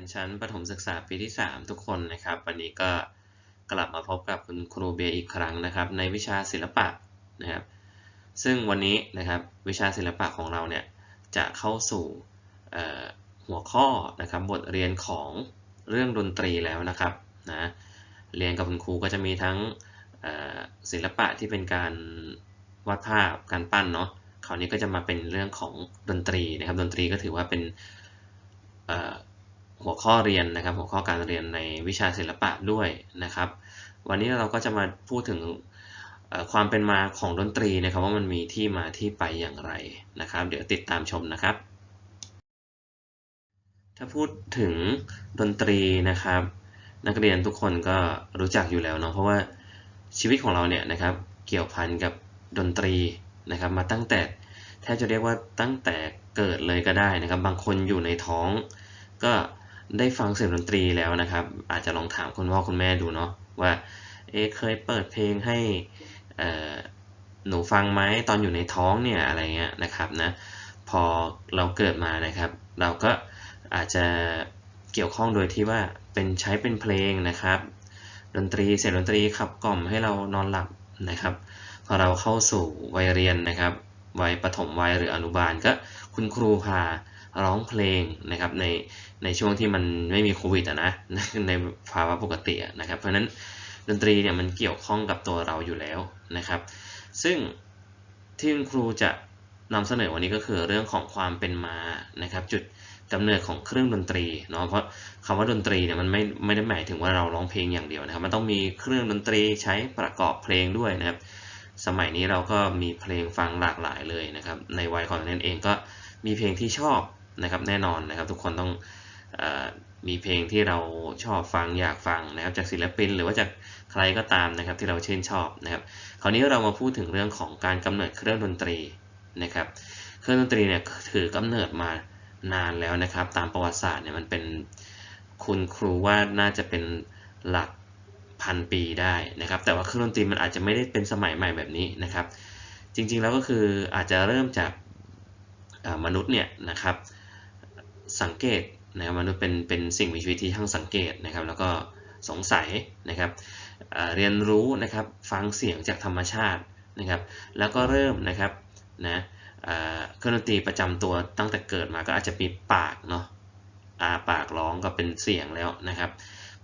นชั้นประถมศึกษาปีที่ 3 ทุกคนนะครับ วันนี้ก็กลับมาพบกับคุณครูเบียอีกครั้งนะครับ ในวิชาศิลปะนะครับ ซึ่งวันนี้นะครับวิชาศิลปะของเราเนี่ยจะเข้าสู่หัวข้อนะครับบทเรียนของเรื่องดนตรีแล้วนะครับนะเรียนกับคุณครูก็จะมีทั้งศิลปะที่เป็นการวาดภาพการปั้นเนาะคราวนี้ก็จะมาเป็นเรื่องของดนตรีนะครับ ดนตรีก็ถือว่าเป็น หัวข้อเรียนนะครับ หัวข้อการเรียนในวิชาศิลปะด้วยนะครับ วันนี้เราก็จะมาพูดถึงความเป็นมาของดนตรีนะครับ ว่ามันมีที่มาที่ไปอย่างไรนะครับ เดี๋ยวติดตามชมนะครับ ถ้าพูดถึงดนตรีนะครับ นักเรียนทุกคนก็รู้จักอยู่แล้วเนาะเพราะว่าชีวิตของเราเนี่ยนะครับ เกี่ยวพันกับดนตรีนะครับ มาตั้งแต่แทบจะเรียกว่าตั้งแต่เกิดเลยก็ได้นะครับ บางคนอยู่ในท้อง ก็ ได้ฟังเสียงดนตรีแล้วนะครับ อาจจะลองถามคุณพ่อคุณแม่ดูเนาะว่าเอ๊เคยเปิดเพลงให้หนูฟังไหมตอนอยู่ในท้องเนี่ยอะไรเงี้ยนะครับนะพอเราเกิดมานะครับ เราก็อาจจะเกี่ยวข้องโดยที่ว่าเป็นใช้เป็นเพลงนะครับ ดนตรีเสียงดนตรีขับกล่อมให้เรานอนหลับนะครับ พอเราเข้าสู่วัยเรียนนะครับวัยประถมวัยหรืออนุบาลก็คุณครูพา ร้องเพลงนะครับในในช่วงที่มันไม่มีโควิดอะนะในภาวะปกตินะครับเพราะนั้นดนตรีเนี่ยมันเกี่ยวข้องกับตัวเราอยู่แล้วนะครับ ซึ่งที่คุณครูจะนำเสนอวันนี้ก็คือเรื่องของความเป็นมานะครับ จุดกำเนิดของเครื่องดนตรีเนาะเพราะคำว่าดนตรีเนี่ยมันไม่ไม่ได้หมายถึงว่าเราร้องเพลงอย่างเดียวนะครับ มันต้องมีเครื่องดนตรีใช้ประกอบเพลงด้วยนะครับ สมัยนี้เราก็มีเพลงฟังหลากหลายเลยนะครับ ในวัยของนั่นเองก็มีเพลงที่ชอบ นะครับแน่นอนนะครับ ทุกคนต้องอมีเพลงที่เราชอบฟังอยากฟังนะครับ จากศิลปินหรือว่าจากใครก็ตามนะครับ ที่เราชื่นชอบนะครับ คราวนี้เรามาพูดถึงเรื่องของการกำเนิดเครื่องดนตรีนะครับ เครื่องดนตรีเนี่ยถือกำเนิดมานานแล้วนะครับ ตามประวัติศาสตร์เนี่ยมันเป็นคุณครูว่าน่าจะเป็นหลักพันปีได้นะครับ แต่ว่าเครื่องดนตรีมันอาจจะไม่ได้เป็นสมัยใหม่แบบนี้นะครับ จริงๆแล้วก็คืออาจจะเริ่มจากมนุษย์เนี่ยนะครับ สังเกตนะครับมนุษย์เป็นเป็นสิ่งมีชีวิตที่ทั้งสังเกตนะครับ แล้วก็สงสัยนะครับเรียนรู้นะครับฟังเสียงจากธรรมชาตินะครับ แล้วก็เริ่มนะครับนะเครื่องดนตรีประจำตัวตั้งแต่เกิดมาก็อาจจะมีปากเนาะอาปากร้องก็เป็นเสียงแล้วนะครับ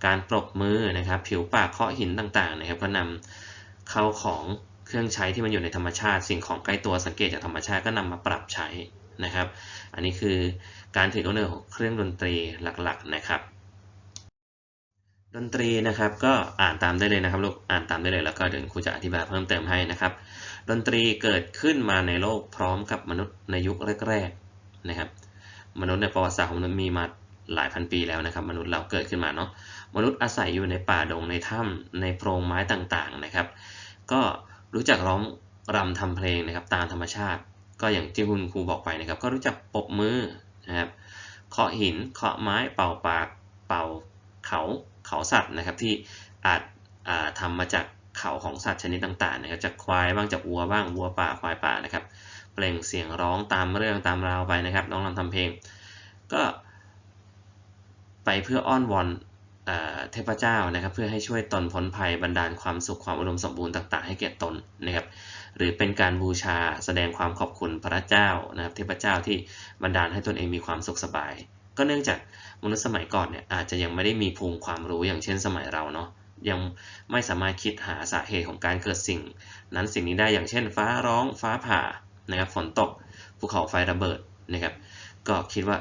การปรบมือนะครับ ผิวปากเคาะหินต่างๆนะครับ ก็นำเข้าของเครื่องใช้ที่มันอยู่ในธรรมชาติ สิ่งของใกล้ตัวสังเกตจากธรรมชาติก็นำมาปรับใช้ นะครับ อันนี้คือการถือกำเนิดของเครื่องดนตรีหลักๆนะครับ ดนตรีนะครับก็อ่านตามได้เลยนะครับลูกอ่านตามได้เลยแล้วก็เดี๋ยวครูจะอธิบายเพิ่มเติมให้นะครับ ดนตรีเกิดขึ้นมาในโลกพร้อมกับมนุษย์ในยุคแรกๆนะครับ มนุษย์ในประวัติศาสตร์ของมนุษย์มีมาหลายพันปีแล้วนะครับ มนุษย์เราเกิดขึ้นมาเนาะมนุษย์อาศัยอยู่ในป่าดงในถ้ำในโพรงไม้ต่างๆนะครับ ก็รู้จักร้องรำทำเพลงนะครับตามธรรมชาติ ก็อย่างที่คุณครูบอกไปนะครับ ก็รู้จักปบมือนะครับเคาะหินเคาะไม้เป่าปากเป่าเขาเขาสัตว์นะครับ ที่อาจทำมาจากเขาของสัตว์ชนิดต่างๆนะครับจากควายบ้างจากวัวบ้างวัวป่าควายป่านะครับ เปล่งเสียงร้องตามเรื่องตามราวไปนะครับน้องรำทำเพลง ก็ ไปเพื่ออ้อนวอนเทพเจ้านะครับ เพื่อให้ช่วยตนพ้นภัยบรรดาลความสุขความอุดมสมบูรณ์ต่าง ๆ ให้แก่ตนนะครับ หรือเป็นการบูชาแสดงความขอบคุณพระเจ้านะครับเทพเจ้าที่บรรดาลให้ตนเองมีความสุขสบาย ก็เนื่องจากมนุษย์สมัยก่อนเนี่ยอาจจะยังไม่ได้มีภูมิความรู้อย่างเช่นสมัยเราเนาะยังไม่สามารถคิดหาสาเหตุของการเกิดสิ่ง นั้นสิ่งนี้ได้อย่างเช่น ฟ้าร้องฟ้าผ่านะครับฝนตกภูเขาไฟระเบิดนะครับก็คิดว่า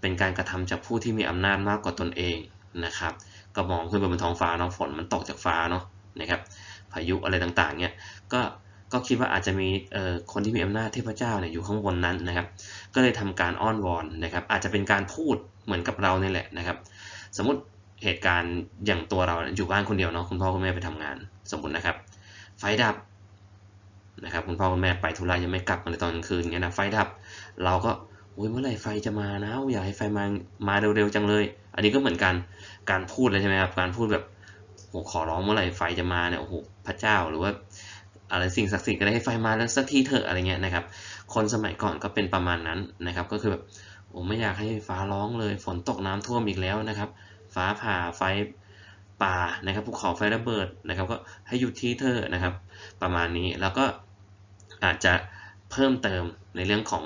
เป็นการกระทำจากผู้ที่มีอำนาจมากกว่าตนเองนะครับก็มองขึ้นไปบนท้องฟ้าเนาะฝนมันตกจากฟ้าเนาะนะครับพายุอะไรต่างๆเนี่ยก็ ก็คิดว่าอาจจะมีคนที่มีอำนาจเทพเจ้าเนี่ยอยู่ข้างบนนั้นนะครับ ก็เลยทำการอ้อนวอนนะครับ อาจจะเป็นการพูดเหมือนกับเราเนี่ยแหละนะครับ สมมติเหตุการณ์อย่างตัวเราอยู่บ้านคนเดียวเนาะคุณพ่อคุณแม่ไปทำงาน สมมตินะครับ ไฟดับนะครับคุณพ่อคุณแม่ไปธุระยังไม่กลับมาในตอนกลางคืนเงี้ยนะไฟดับ เราก็อุ้ยเมื่อไหร่ไฟจะมานะอยากให้ไฟมามาเร็วๆจังเลย อันนี้ก็เหมือนกันการพูดเลยใช่ไหมครับการพูดแบบโอ้ขอร้องเมื่อไหร่ไฟจะมาเนี่ยโอ้โหพระเจ้าหรือว่า อะไรสิ่งศักดิ์สิทธิ์ก็ได้ให้ไฟมาแล้วสักทีเถอะอะไรเงี้ยนะครับ คนสมัยก่อนก็เป็นประมาณนั้นนะครับ ก็คือแบบโอ้ไม่อยากให้ฟ้าร้องเลย ฝนตกน้ำท่วมอีกแล้วนะครับ ฟ้าผ่าไฟป่านะครับภูเขาไฟระเบิดนะครับ ก็ให้หยุดที่เธอนะครับ ประมาณนี้แล้วก็อาจจะเพิ่มเติมในเรื่องของ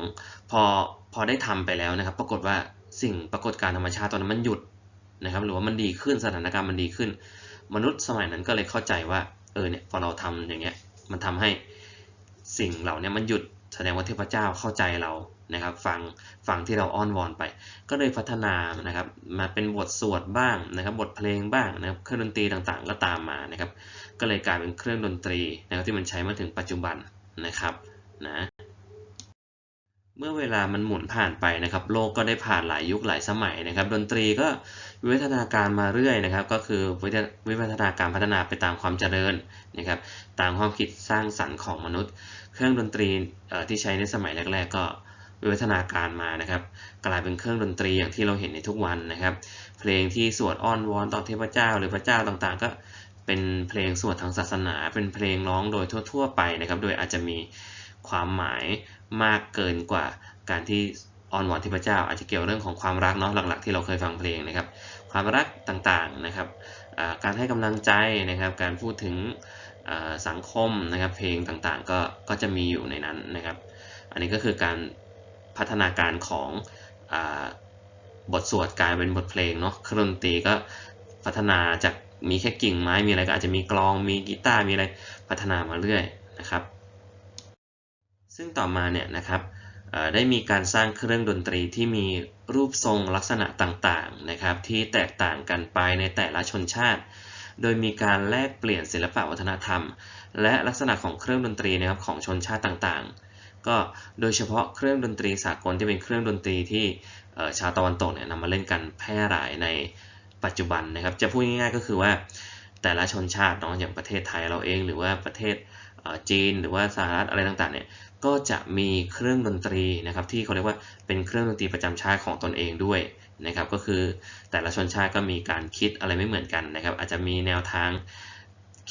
พอพอได้ทำไปแล้วนะครับ ปรากฏว่าสิ่งปรากฏการธรรมชาติตอนนั้นมันหยุดนะครับ หรือว่ามันดีขึ้นสถานการณ์มันดีขึ้น มนุษย์สมัยนั้นก็เลยเข้าใจว่าเออเนี่ยพอเราทำอย่างเงี้ย มันทำให้สิ่งเหล่านี้มันหยุดแสดงว่าเทพเจ้าเข้าใจเรานะครับ ฟังฟังที่เราอ้อนวอนไป ก็เลยพัฒนานะครับมาเป็นบทสวดบ้างนะครับ บทเพลงบ้างนะครับเครื่องดนตรีต่างๆ ก็ตามมานะครับ ก็เลยกลายเป็นเครื่องดนตรีนะครับที่มันใช้มาถึงปัจจุบันนะครับนะ เมื่อเวลามันหมุนผ่านไปนะครับ โลกก็ได้ผ่านหลายยุคหลายสมัยนะครับ ดนตรีก็วิวัฒนาการมาเรื่อยนะครับ ก็คือวิวัฒนาการพัฒนาไปตามความเจริญนะครับ ตามความคิดสร้างสรรค์ของมนุษย์ เครื่องดนตรีที่ใช้ในสมัยแรก ๆ ก็วิวัฒนาการมานะครับ กลายเป็นเครื่องดนตรีอย่างที่เราเห็นในทุกวันนะครับ เพลงที่สวดอ้อนวอนต่อเทพเจ้า หรือพระเจ้าต่างๆ ก็เป็นเพลงสวดทางศาสนา เป็นเพลงร้องโดยทั่ว ๆ ไปนะครับ โดยอาจจะมีความหมาย มากเกินกว่าการที่อ้อนวอนเทพระเจ้า อาจจะเกี่ยวเรื่องของความรักเนาะหลักๆ ที่เราเคยฟังเพลงนะครับ ความรักต่างๆนะครับการให้กำลังใจนะครับ การพูดถึงสังคมนะครับ เพลงต่างๆ ก็ก็จะมีอยู่ในนั้นนะครับ อันนี้ก็คือการพัฒนาการของบทสวดกลายเป็นบทเพลงเนาะเครื่องดนตรีก็พัฒนาจากมีแค่กิ่งไม้มีอะไรก็อาจจะมีกลองมีกีตาร์มีอะไรพัฒนามาเรื่อยนะครับ ซึ่งต่อมาเนี่ยนะครับได้มีการสร้างเครื่องดนตรีที่มีรูปทรงลักษณะต่างๆนะครับ ที่แตกต่างกันไปในแต่ละชนชาติ โดยมีการแลกเปลี่ยนศิลปวัฒนธรรม และลักษณะของเครื่องดนตรีนะครับของชนชาติต่างๆ ก็โดยเฉพาะเครื่องดนตรีสากลที่เป็นเครื่องดนตรีที่ชาวตะวันตกเนี่ยนำมาเล่นกันแพร่หลายในปัจจุบันนะครับ จะพูดง่ายๆก็คือว่าแต่ละชนชาติเนาะอย่างประเทศไทยเราเอง หรือว่าประเทศจีน หรือว่าสหรัฐอะไรต่างๆเนี่ย ก็จะมีเครื่องดนตรีนะครับที่เขาเรียกว่าเป็นเครื่องดนตรีประจำชาติของตนเองด้วยนะครับก็คือแต่ละชนชาติก็มีการคิดอะไรไม่เหมือนกันนะครับ อาจจะมีแนวทาง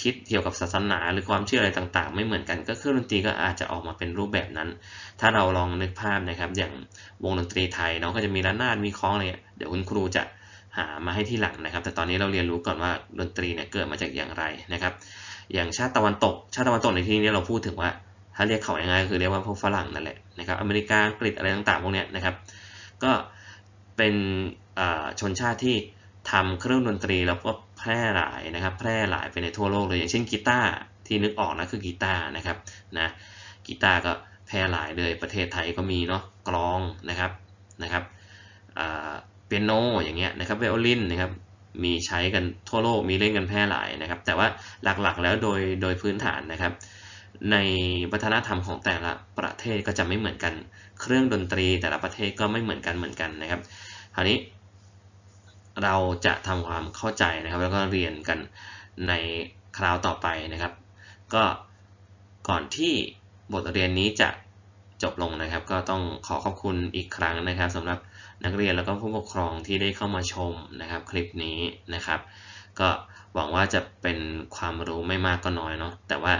คิดเกี่ยวกับศาสนาหรือความเชื่ออะไรต่างๆ ไม่เหมือนกัน ก็เครื่องดนตรีก็อาจจะออกมาเป็นรูปแบบนั้น ถ้าเราลองนึกภาพนะครับ อย่างวงดนตรีไทยเนาะก็จะมีระนาดมีคล้องอะไรเดี๋ยวคุณครูจะหามาให้ที่หลังนะครับ แต่ตอนนี้เราเรียนรู้ก่อนว่าดนตรีเนี่ยเกิดมาจากอย่างไรนะครับ อย่างชาติตะวันตก ชาติตะวันตกในที่นี้เราพูดถึงว่า ถ้าเรียกเขาง่ายๆคือเรียกว่าพวกฝรั่งนั่นแหละนะครับอเมริกาอังกฤษอะไรต่างๆพวกนี้นะครับ ก็เป็นชนชาติที่ทำเครื่องดนตรีแล้วก็แพร่หลายนะครับ แพร่หลายไปในทั่วโลกเลยอย่างเช่นกีตาร์ที่นึกออกนะคือกีตาร์นะครับนะกีตาร์ก็แพร่หลายเลยประเทศไทยก็มีเนาะกลองนะครับนะครับเปียโนอย่างเงี้ยนะครับไวโอลินนะครับมีใช้กันทั่วโลกมีเล่นกันแพร่หลายนะครับ แต่ว่าหลักๆแล้วโดยโดยพื้นฐานนะครับ ในวัฒนธรรมของแต่ละประเทศก็จะไม่เหมือนกัน เครื่องดนตรีแต่ละประเทศก็ไม่เหมือนกันเหมือนกันนะครับ คราวนี้เราจะทำความเข้าใจนะครับ แล้วก็เรียนกันในคราวต่อไปนะครับ ก็ก่อนที่บทเรียนนี้จะจบลงนะครับ ก็ต้องขอขอบคุณอีกครั้งนะครับสำหรับนักเรียนแล้วก็ผู้ปกครองที่ได้เข้ามาชมนะครับ คลิปนี้นะครับ ก็หวังว่าจะเป็นความรู้ไม่มากก็น้อยเนาะแต่ว่า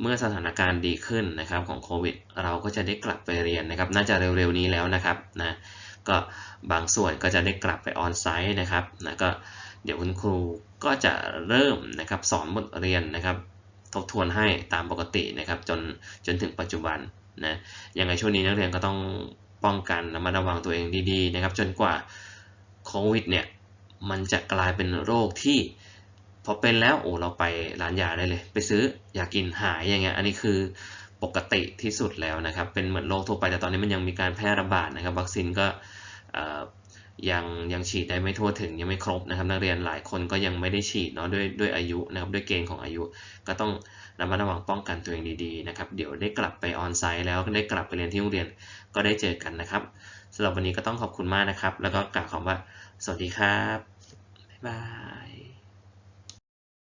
เมื่อสถานการณ์ดีขึ้นนะครับของโควิด เราก็จะได้กลับไปเรียนนะครับ น่าจะเร็วๆนี้แล้วนะครับนะก็บางส่วนก็จะได้กลับไปออนไซต์นะครับนะก็เดี๋ยวคุณครูก็จะเริ่มนะครับสอนบทเรียนนะครับ ทบทวนให้ตามปกตินะครับ จนจนถึงปัจจุบันนะยังไงช่วงนี้นักเรียนก็ต้องป้องกันระมัดระวังตัวเองดีๆนะครับ จนกว่าโควิดเนี่ยมันจะกลายเป็นโรคที่ อเป็นแล้วโอ้เราไปร้านยาได้เลย ไปซื้อยากกินหายอย่างเงี้ยอันนี้คือปกติที่สุดแล้วนะครับ เป็นเหมือนโรคทั่วไปแต่ตอนนี้มันยังมีการแพร่ระบาดนะครับ วัคซีนก็ยังยังฉีดได้ไม่ทั่วถึงยังไม่ครบนะครับ นักเรียนหลายคนก็ยังไม่ได้ฉีดเนาะด้วยด้วยอายุนะครับด้วยเกณฑ์ของอายุ ก็ต้องระมัดระวังป้องกันตัวเองดีๆนะครับเดี๋ยวได้กลับไปออนไซต์แล้วได้กลับไปเรียนที่โรงเรียนก็ได้เจอกันนะครับสำหรับวันนี้ก็ต้องขอบคุณมากนะครับ แล้วก็กล่าวคำว่า สวัสดีครับบ๊ายบาย